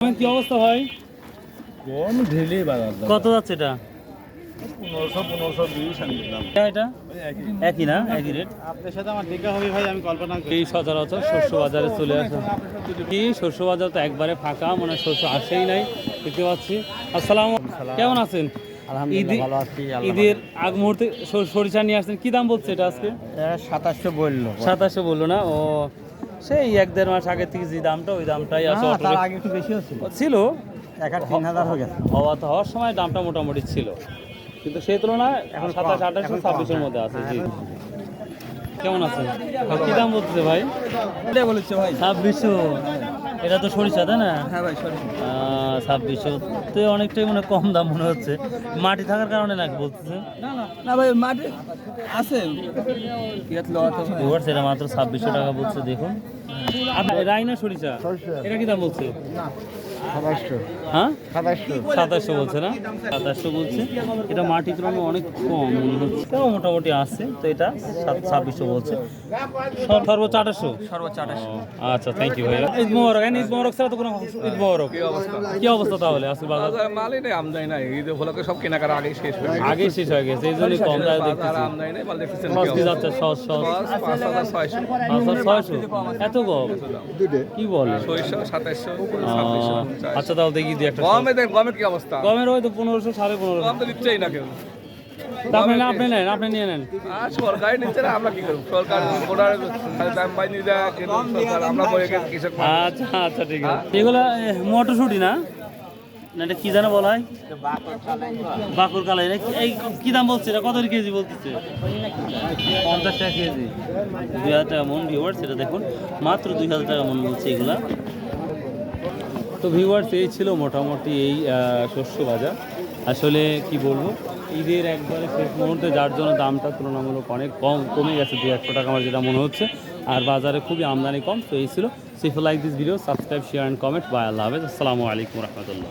কি অবস্থা ভাই? কোন ঢেলে বাজার কত যাচ্ছে এটা? পনেরোশো পনেরোশো বিশ আমি দিলাম এটা এটা? একই। না? একই রেট আপনার সাথে আমার দেখা হবে ভাই আমি কল্পনা করি। এই সচরাচর শস্য বাজারে চলে আসে। কি শস্য বাজার তো একবারে ফাঁকা মানে শস্য আসেই নাই দেখতে পাচ্ছি। আসসালাম কেমন আছেন? ঈদে- ঈদের আগ মুহূর্তে সরিষা নিয়ে আসছেন কি দাম বলছে এটা আজকে? সাতাশশো বলল। সাতাশশো বলল না? ও সেই এক দেড় মাস আগে থেকে যে দামটা ওই দামটাই আছে তার আগে একটু বেশি ছিল। এক আট তিন হাজার হয়ে গেছে। হওয়া তো হওয়ার সময় দামটা মোটামুটি ছিল। কিন্তু সেই তুলনায় এখন সাতাশ আঠাশশো ছাব্বিশের মধ্যে আছে জি। কেমন আছে? কি দাম বলতেছে ভাই? এটা বলেছে ভাই। ছাব্বিশশো। এটা তো সরিষা তাই না? হ্যাঁ ভাই সরিষা। ছাব্বিশশো। তো অনেকটাই মানে কম দাম মনে হচ্ছে। মাটি থাকার কারণে নাকি বলতেছে? না ভাই মাটি আছে। এটা মাত্র ছাব্বিশশো টাকা বলছে দেখুন। আপনার রাইনা সরিষা। এটা কি দাম বলছে? হ্যাঁ? সাতাশশো। বলছে না? সাতাশশো বলছে। এটা মাটি তুলনায় অনেক কম মনে হচ্ছে। তাও মোটামুটি আছে তো এটা সাত- ছাব্বিশশো বলছে। সর- সর্বোচ্চ আঠাশশো? সর্বোচ্চ আঠাশশো। আচ্ছা থ্যাংক ইউ ভাইয়া। ঈদ মোবারক হ্যাঁ ঈদ মোবারক ছাড়া তো কোনো ঈদ মোবারক। কি অবস্থা? তাহলে? আসলে বাজার মালই নেই আমদানি নাই। ঈদ উপলক্ষে সব কেনাকাটা আগেই শেষ হয়ে গেছে। আগে শেষ হয়ে গেছে এই জন্যই কম দামে দেখতেছি। আমদানি নেই মাল দেখতেছেন কি যাচ্ছে? সস সস পাঁচ পাঁচ হাজার ছয়শো? আচ্ছা ছয়শো এত কম? কি বলে? ছয়শো সাতাশশো আচ্ছা তাহলে দেখি একটা গমে দেখ গমের কি অবস্থা? গমের ওই তো পনেরোশো সাড়ে পনেরোশো। গম তো দিচ্ছেই না কেউ। আপনি না আপনি নেন আপনি নিয়ে নেন। আর সরকার নিচ্ছে না আমরা কি করব? সরকার দাম দেয় কিন্তু সরকার? আমরা বলে কৃষক আচ্ছা আচ্ছা ঠিক আছে। এগুলো মটরশুটি না? না এটা কি জানা বলা হয়? বাকুর কালাই এই কি দাম বলছে এটা? কত কেজি বলতেছে? পঞ্চাশ টাকা কেজি। দুই হাজার টাকা মন দেখুন। মাত্র দুই হাজার টাকা মন বলছে এগুলা। তো ভিউয়ার্স এই ছিল মোটামুটি এই শস্য বাজার আসলে কি বলব, ঈদের একবারে শেষ মুহূর্তে যার জন্য দামটা তুলনামূলক অনেক কম, কমে গেছে দু একশো টাকা আমার যেটা মনে হচ্ছে। আর বাজারে খুবই আমদানি কম, তো এই ছিল। Saif like this video subscribe share and comment bye আল্লাহ হাফেজ, আসসালামু আলাইকুম রহমতুল্লাহ।